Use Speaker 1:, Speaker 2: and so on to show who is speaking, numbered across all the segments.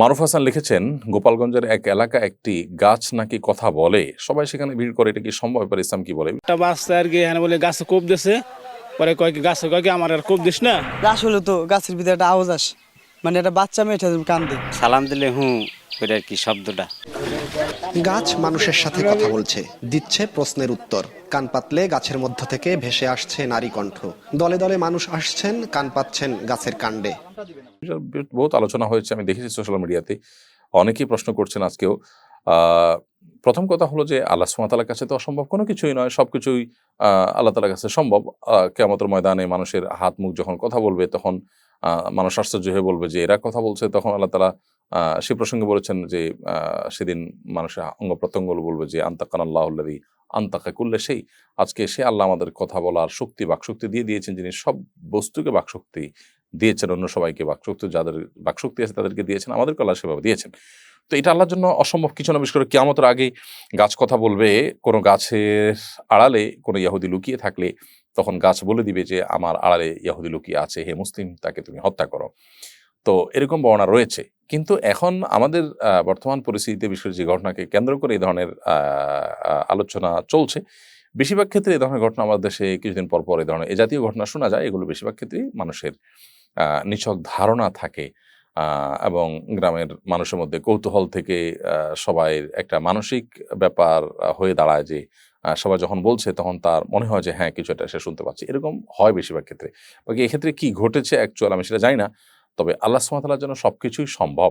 Speaker 1: মারুফ হাসান লিখেছেন গোপালগঞ্জের এক এলাকা একটি গাছ নাকি কথা বলে? সবাই সেখানে ভিড় করে এটা কি সম্ভব? ব্যাপার ইসলাম কি বলে?
Speaker 2: একটা বাচ্চা আর কি হ্যাঁ বলে গাছে কোপ দিছে পরে কয় কি গাছে কয় কি আমার আর কোপ দিস না?
Speaker 3: গাছ আসলে তো গাছের ভিতরে একটা আওয়াজ আসে। মানে একটা বাচ্চা মেয়েটা কান কান্দে।
Speaker 4: সালাম দিলে হুঁ ওইটা আর কি শব্দটা?
Speaker 5: গাছ মানুষের সাথে কথা বলছে দিচ্ছে প্রশ্নের উত্তর। কান পাতলে গাছের মধ্য থেকে ভেসে আসছে নারী কণ্ঠ। দলে দলে মানুষ আসছেন কান পাচ্ছেন গাছের কাণ্ডে।
Speaker 1: বহুত আলোচনা হয়েছে আমি দেখেছি সোশ্যাল মিডিয়াতে অনেকেই প্রশ্ন করছেন আজকেও প্রথম কথা হলো যে আল্লাহ সুমাতালার কাছে তো অসম্ভব কোনো কিছুই নয় সবকিছুই আহ, আল্লাহ তালার কাছে সম্ভব। কেমতের ময়দানে মানুষের হাত মুখ যখন কথা বলবে তখন মানুষ আশ্চর্য হয়ে বলবে যে এরা কথা বলছে তখন আল্লাহ তালা সে প্রসঙ্গে বলেছেন যে সেদিন মানুষের অঙ্গ প্রত্যঙ্গ বলবে যে, আন্তাকান আল্লাহল্লাদি আন্তাকা করলে সেই আজকে সে আল্লাহ আমাদের কথা বলার শক্তি, বাকশক্তি দিয়ে দিয়েছেন। যিনি সব বস্তুকে বাকশক্তি দিয়েছেন, অন্য সবাইকে বাকশক্তি, যাদের বাকশক্তি আছে তাদেরকে দিয়েছেন, আমাদেরকে আল্লাহ সেভাবে দিয়েছেন। তো এটা আল্লাহর জন্য অসম্ভব। কিছু না, বিশেষ করে কেমতের আগে গাছ কথা বলবে, কোনো গাছের আড়ালে কোনো ইয়াহুদি লুকিয়ে থাকলে তখন গাছ বলে দিবে যে, আমার আড়ালে ইয়াহুদি লুকিয়ে আছে, হে মুসলিম, তাকে তুমি হত্যা করো। তো এরকম বর্ণনা রয়েছে। কিন্তু এখন আমাদের বর্তমান পরিস্থিতিতে বিশ্বের যে ঘটনাকে কেন্দ্র করে এই ধরনের আলোচনা চলছে, বেশিরভাগ ক্ষেত্রে এই ধরনের ঘটনা আমাদের দেশে কিছুদিন পর পর এই ধরনের, এ জাতীয় ঘটনা শোনা যায়, এগুলো বেশিরভাগ ক্ষেত্রেই মানুষের নিছক ধারণা থাকে এবং গ্রামের মানুষের মধ্যে কৌতূহল থেকে সবাই একটা মানসিক ব্যাপার হয়ে দাঁড়ায় যে সবাই যখন বলছে তখন তার মনে হয় যে হ্যাঁ কিছু একটা সে শুনতে পাচ্ছে। এরকম হয় বেশিরভাগ ক্ষেত্রে। বাকি এক্ষেত্রে কি ঘটেছে অ্যাকচুয়াল আমি সেটা জানি না তবে আল্লাহ সুমাতালার জন্য সবকিছুই সম্ভব।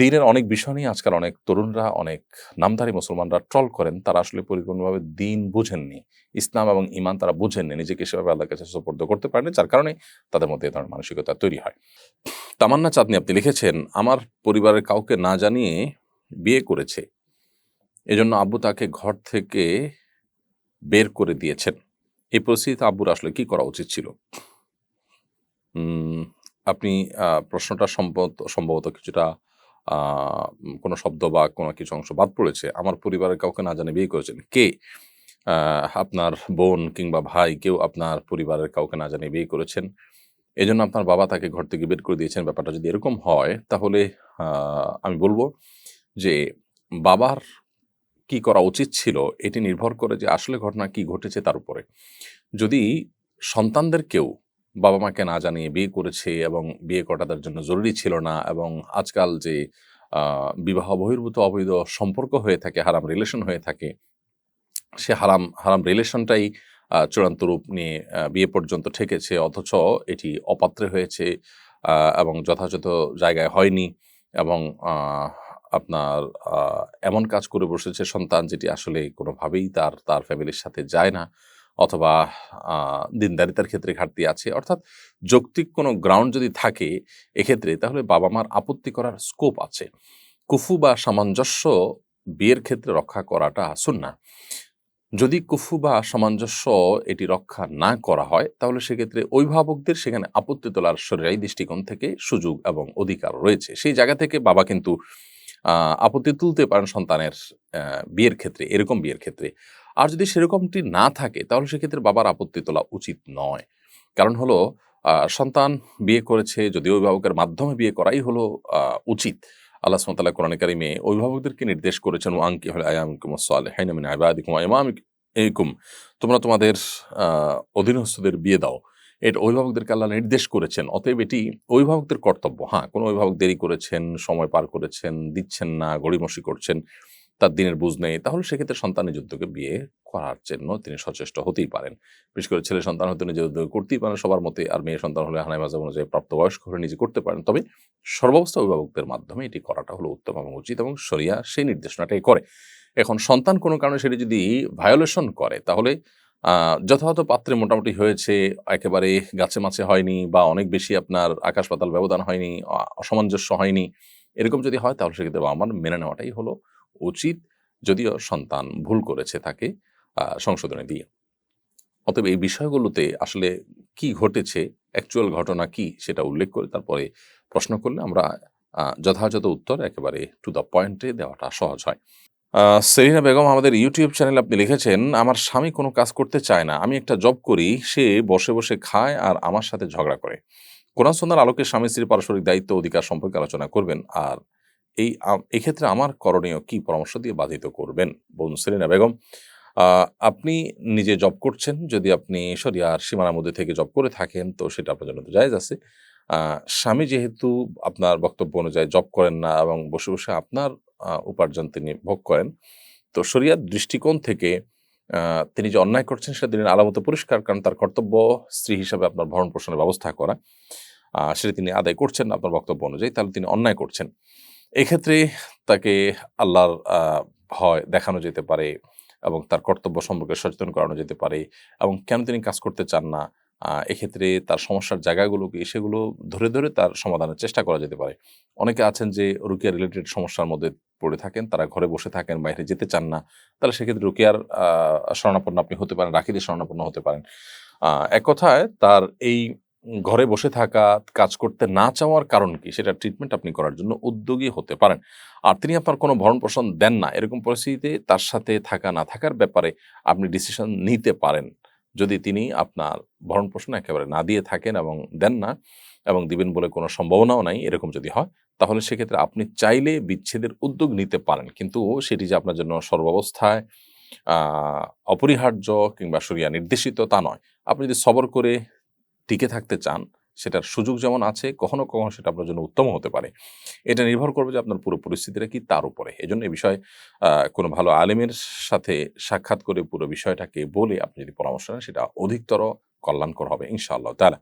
Speaker 1: দিনের অনেক বিষয় নিয়ে আজকাল অনেক তরুণরা, অনেক নামধারী মুসলমানরা ট্রল করেন। তারা আসলে পরিপূর্ণভাবে দিন বুঝেননি। ইসলাম এবং ইমান তারা বুঝেননি, নিজেকে সেভাবে আল্লাহর কাছে সুপর্দ করতে পারেনি, যার কারণে তাদের মধ্যে এ ধরনের মানসিকতা তৈরি হয়। তামান্না চাঁদনি আপনি লিখেছেন, আমার পরিবারের কাউকে না জানিয়ে বিয়ে করেছে, এজন্য আব্বু তাকে ঘর থেকে বের করে দিয়েছেন। এই পরিস্থিতিতে আব্বুর আসলে কি করা উচিত ছিল? আপনি প্রশ্নটা সম্ভবত সম্ভবত কিছুটা কোনো শব্দ বা কোনো কিছু অংশ বাদ পড়েছে। আমার পরিবারের কাউকে না জানে বিয়ে করেছেন কে? আপনার বোন কিংবা ভাই কেউ আপনার পরিবারের কাউকে না জানিয়ে বিয়ে করেছেন? এজন্য আপনার বাবা তাকে ঘর থেকে বের করে দিয়েছেন। ব্যাপারটা যদি এরকম হয়, তাহলে আমি বলব যে বাবার কি করা উচিত ছিল, এটি নির্ভর করে যে আসলে ঘটনা কি ঘটেছে তার উপরে। যদি সন্তানদের কেউ বাবা মাকে না জানিয়ে বিয়ে করেছে এবং বিয়ে করা তাদের জন্য জরুরি ছিল না এবং আজকাল যে বিবাহ বহির্ভূত অবৈধ সম্পর্ক হয়ে থাকে, হারাম রিলেশন হয়ে থাকে, সে হারাম হারাম রিলেশনটাই চূড়ান্ত রূপ নিয়ে বিয়ে পর্যন্ত ঠেকেছে, অথচ এটি অপাত্রে হয়েছে এবং যথাযথ জায়গায় হয়নি এবং আপনার এমন কাজ করে বসেছে সন্তান যেটি আসলে কোনোভাবেই তার তার ফ্যামিলির সাথে যায় না। অথবা দিনদারিতার ক্ষেত্রে ঘাটতি আছে। অর্থাৎ যৌক্তিক কোনো গ্রাউন্ড যদি থাকে এক্ষেত্রে, তাহলে বাবা মার আপত্তি করার স্কোপ আছে। কুফু বা সামঞ্জস্য বিয়ের ক্ষেত্রে রক্ষা করাটা সুন্না। যদি কুফু বা সামঞ্জস্য এটি রক্ষা না করা হয়, তাহলে সেক্ষেত্রে অভিভাবকদের সেখানে আপত্তি তোলার শরীরাই দৃষ্টিকোণ থেকে সুযোগ এবং অধিকার রয়েছে। সেই জায়গা থেকে বাবা কিন্তু আপত্তি তুলতে পারেন সন্তানের বিয়ের ক্ষেত্রে, এরকম বিয়ের ক্ষেত্রে। আর যদি সেরকমটি না থাকে, তাহলে সেক্ষেত্রে বাবার আপত্তি তোলা উচিত নয়। কারণ হলো সন্তান বিয়ে করেছে যদি অভিভাবকের মাধ্যমে বিয়ে করাই হলো উচিত। আল্লাহ সুমতাল্লাহ কোরআন কারিমে অভিভাবকদেরকে নির্দেশ করেছেন ওয়াঙ্কি হলে আয়ামকুম সালেহিন আবাদিকুম ইমামিক এইকুম তোমরা তোমাদের অধীনস্থদের বিয়ে দাও। এটা অভিভাবকদেরকে আল্লাহ নির্দেশ করেছেন, অতএব এটি অভিভাবকদের কর্তব্য। হ্যাঁ কোনো অভিভাবক দেরি করেছেন, সময় পার করেছেন, দিচ্ছেন না, গড়িমসি করছেন তার দিনের বুঝ নেই, তাহলে সেক্ষেত্রে সন্তান নিজ উদ্যোগে বিয়ে করার জন্য তিনি সচেষ্ট হতেই পারেন। বিশেষ করে ছেলে সন্তান হতে নিজের উদ্যোগে করতেই পারেন, সবার মতে আর মেয়ে সন্তান হলে হানাই মাঝে অনুযায়ী প্রাপ্তবয়স্ক হলে নিজে করতে পারেন। তবে সর্বাবস্থা অভিভাবকদের মাধ্যমে এটি করাটা হলো উত্তম এবং উচিত এবং সরিয়া সেই নির্দেশনাটাই করে। এখন সন্তান কোনো কারণে সেটি যদি ভায়োলেশন করে, তাহলে যথাযথ পাত্রে মোটামুটি হয়েছে, একেবারে গাছে মাছে হয়নি বা অনেক বেশি আপনার আকাশ পাতাল ব্যবধান হয়নি অসামঞ্জস্য হয়নি, এরকম যদি হয় তাহলে সেক্ষেত্রে বাবা মার মেনে নেওয়াটাই হলো উচিত যদিও সন্তান ভুল করেছে তাকে সংশোধনে দিয়ে। অতএব এই বিষয়গুলোতে আসলে কি ঘটেছে অ্যাকচুয়াল ঘটনা কি সেটা উল্লেখ করে তারপরে প্রশ্ন করলে আমরা যথাযথ উত্তর একেবারে টু দ্য পয়েন্টে দেওয়াটা সহজ হয়। সেরিনা বেগম আমাদের ইউটিউব চ্যানেল আপনি লিখেছেন, আমার স্বামী কোনো কাজ করতে চায় না, আমি একটা জব করি, সে বসে বসে খায় আর আমার সাথে ঝগড়া করে। কোরআন সন্ন্যার আলোকে স্বামী স্ত্রীর পারস্পরিক দায়িত্ব, অধিকার সম্পর্কে আলোচনা করবেন, আর এই এক্ষেত্রে আমার করণীয় কি? পরামর্শ দিয়ে বাধিত করবেন। বলুন, সেলিনা বেগম আপনি নিজে জব করছেন, যদি আপনি শরিয়ার সীমানার মধ্যে থেকে জব করে থাকেন, তো সেটা আপনার জন্য তো জায়েজ আছে। স্বামী যেহেতু আপনার বক্তব্য অনুযায়ী জব করেন না এবং বসে বসে আপনার উপার্জন তিনি ভোগ করেন, তো শরিয়ার দৃষ্টিকোণ থেকে তিনি যে অন্যায় করছেন সেটা তিনি আলামত পরিষ্কার, কারণ তার কর্তব্য স্ত্রী হিসাবে আপনার ভরণ পোষণের ব্যবস্থা করা। সেটা তিনি আদায় করছেন আপনার বক্তব্য অনুযায়ী, তাহলে তিনি অন্যায় করছেন। এক্ষেত্রে তাকে আল্লাহর আহ, ভয় দেখানো যেতে পারে এবং তার কর্তব্য সম্পর্কে সচেতন করানো যেতে পারে এবং কেন তিনি কাজ করতে চান না এক্ষেত্রে তার সমস্যার জায়গাগুলো কি সেগুলো ধরে ধরে তার সমাধানের চেষ্টা করা যেতে পারে। অনেকে আছেন যে রুকিয়া রিলেটেড সমস্যার মধ্যে পড়ে থাকেন তারা ঘরে বসে থাকেন বাইরে যেতে চান না তাহলে সেক্ষেত্রে রুকিয়ার শরণাপন্ন আপনি হতে পারেন রাখিদের শরণাপন্ন হতে পারেন। এক কথায় তার এই ঘরে বসে থাকা, কাজ করতে না চাওয়ার কারণ কি? সেটা ট্রিটমেন্ট আপনি করার জন্য উদ্যোগী হতে পারেন। আর তিনি আপনার কোনো ভরণ পোষণ দেন না। এরকম পরিস্থিতিতে তার সাথে থাকা, না থাকার ব্যাপারে আপনি ডিসিশন নিতে পারেন। যদি তিনি আপনার ভরণ পোষণ একেবারে না দিয়ে থাকেন এবং দেন না এবং দিবেন বলে কোনো সম্ভাবনাও নাই, এরকম যদি হয়, তাহলে সেক্ষেত্রে আপনি চাইলে বিচ্ছেদের উদ্যোগ নিতে পারেন। কিন্তু সেটি যে আপনার জন্য সর্বাবস্থায় অপরিহার্য কিংবা সরিয়া নির্দেশিত তা নয়। আপনি যদি সবর করে টিকে থাকতে চান, সেটার সুযোগ যেমন আছে, কখনো কখনো সেটা আপনার জন্য উত্তম হতে পারে। এটা নির্ভর করবে যে আপনার পুরো পরিস্থিতিটা কি তার উপরে। এই জন্য এই বিষয়ে কোনো ভালো আলেমের সাথে সাক্ষাৎ করে পুরো বিষয়টাকে বলে আপনি যদি পরামর্শ নেন, সেটা অধিকতর কল্যাণকর হবে, ইনশাআল্লাহ। তাহলে